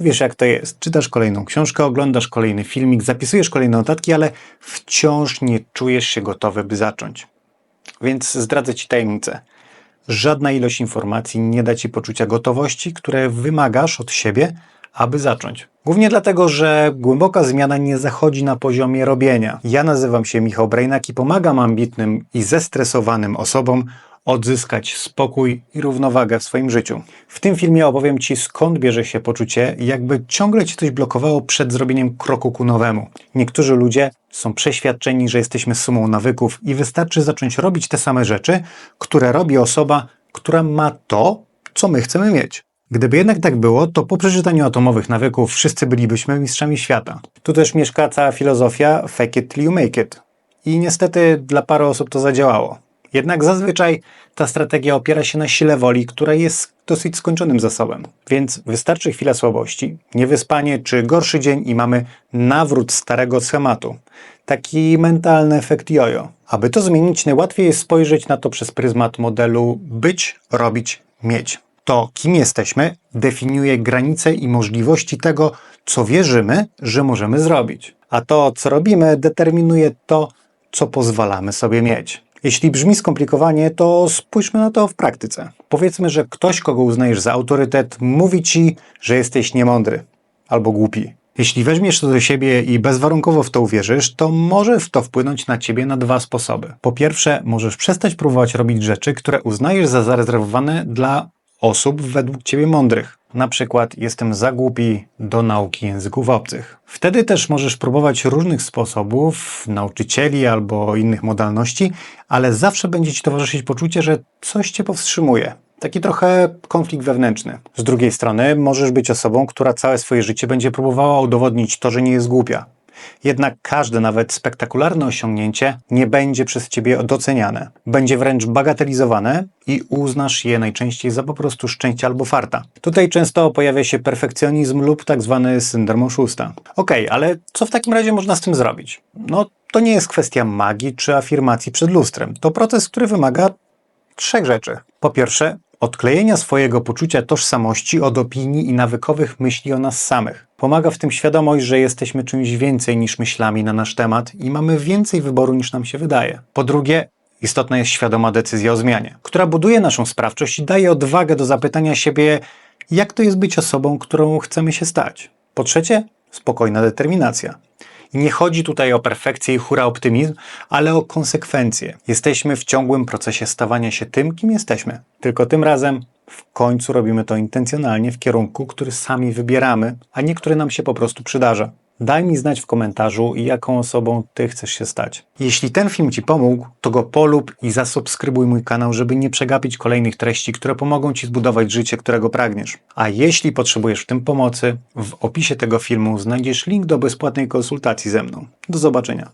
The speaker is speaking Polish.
Wiesz jak to jest. Czytasz kolejną książkę, oglądasz kolejny filmik, zapisujesz kolejne notatki, ale wciąż nie czujesz się gotowy, by zacząć. Więc zdradzę Ci tajemnicę. Żadna ilość informacji nie da Ci poczucia gotowości, które wymagasz od siebie, aby zacząć. Głównie dlatego, że głęboka zmiana nie zachodzi na poziomie robienia. Ja nazywam się Michał Brejnak i pomagam ambitnym i zestresowanym osobom odzyskać spokój i równowagę w swoim życiu. W tym filmie opowiem Ci, skąd bierze się poczucie, jakby ciągle Ci coś blokowało przed zrobieniem kroku ku nowemu. Niektórzy ludzie są przeświadczeni, że jesteśmy sumą nawyków i wystarczy zacząć robić te same rzeczy, które robi osoba, która ma to, co my chcemy mieć. Gdyby jednak tak było, to po przeczytaniu atomowych nawyków wszyscy bylibyśmy mistrzami świata. Tu też mieszka cała filozofia fake it till you make it. I niestety dla paru osób to zadziałało. Jednak zazwyczaj ta strategia opiera się na sile woli, która jest dosyć skończonym zasobem. Więc wystarczy chwila słabości, niewyspanie czy gorszy dzień i mamy nawrót starego schematu. Taki mentalny efekt jojo. Aby to zmienić, najłatwiej jest spojrzeć na to przez pryzmat modelu być, robić, mieć. To, kim jesteśmy, definiuje granice i możliwości tego, co wierzymy, że możemy zrobić. A to, co robimy, determinuje to, co pozwalamy sobie mieć. Jeśli brzmi skomplikowanie, to spójrzmy na to w praktyce. Powiedzmy, że ktoś, kogo uznajesz za autorytet, mówi ci, że jesteś niemądry albo głupi. Jeśli weźmiesz to do siebie i bezwarunkowo w to uwierzysz, to może w to wpłynąć na ciebie na dwa sposoby. Po pierwsze, możesz przestać próbować robić rzeczy, które uznajesz za zarezerwowane dla osób według ciebie mądrych. Na przykład jestem za głupi do nauki języków obcych. Wtedy też możesz próbować różnych sposobów, nauczycieli albo innych modalności, ale zawsze będzie ci towarzyszyć poczucie, że coś cię powstrzymuje. Taki trochę konflikt wewnętrzny. Z drugiej strony możesz być osobą, która całe swoje życie będzie próbowała udowodnić to, że nie jest głupia. Jednak każde, nawet spektakularne osiągnięcie nie będzie przez ciebie doceniane. Będzie wręcz bagatelizowane i uznasz je najczęściej za po prostu szczęście albo farta. Tutaj często pojawia się perfekcjonizm lub tak zwany syndrom oszusta. Okej, ale co w takim razie można z tym zrobić? No, to nie jest kwestia magii czy afirmacji przed lustrem. To proces, który wymaga trzech rzeczy. Po pierwsze, odklejenia swojego poczucia tożsamości od opinii i nawykowych myśli o nas samych. Pomaga w tym świadomość, że jesteśmy czymś więcej niż myślami na nasz temat i mamy więcej wyboru niż nam się wydaje. Po drugie, istotna jest świadoma decyzja o zmianie, która buduje naszą sprawczość i daje odwagę do zapytania siebie, jak to jest być osobą, którą chcemy się stać. Po trzecie, spokojna determinacja. Nie chodzi tutaj o perfekcję i hura optymizm, ale o konsekwencje. Jesteśmy w ciągłym procesie stawania się tym, kim jesteśmy. Tylko tym razem w końcu robimy to intencjonalnie w kierunku, który sami wybieramy, a nie który nam się po prostu przydarza. Daj mi znać w komentarzu, jaką osobą Ty chcesz się stać. Jeśli ten film Ci pomógł, to go polub i zasubskrybuj mój kanał, żeby nie przegapić kolejnych treści, które pomogą Ci zbudować życie, którego pragniesz. A jeśli potrzebujesz w tym pomocy, w opisie tego filmu znajdziesz link do bezpłatnej konsultacji ze mną. Do zobaczenia.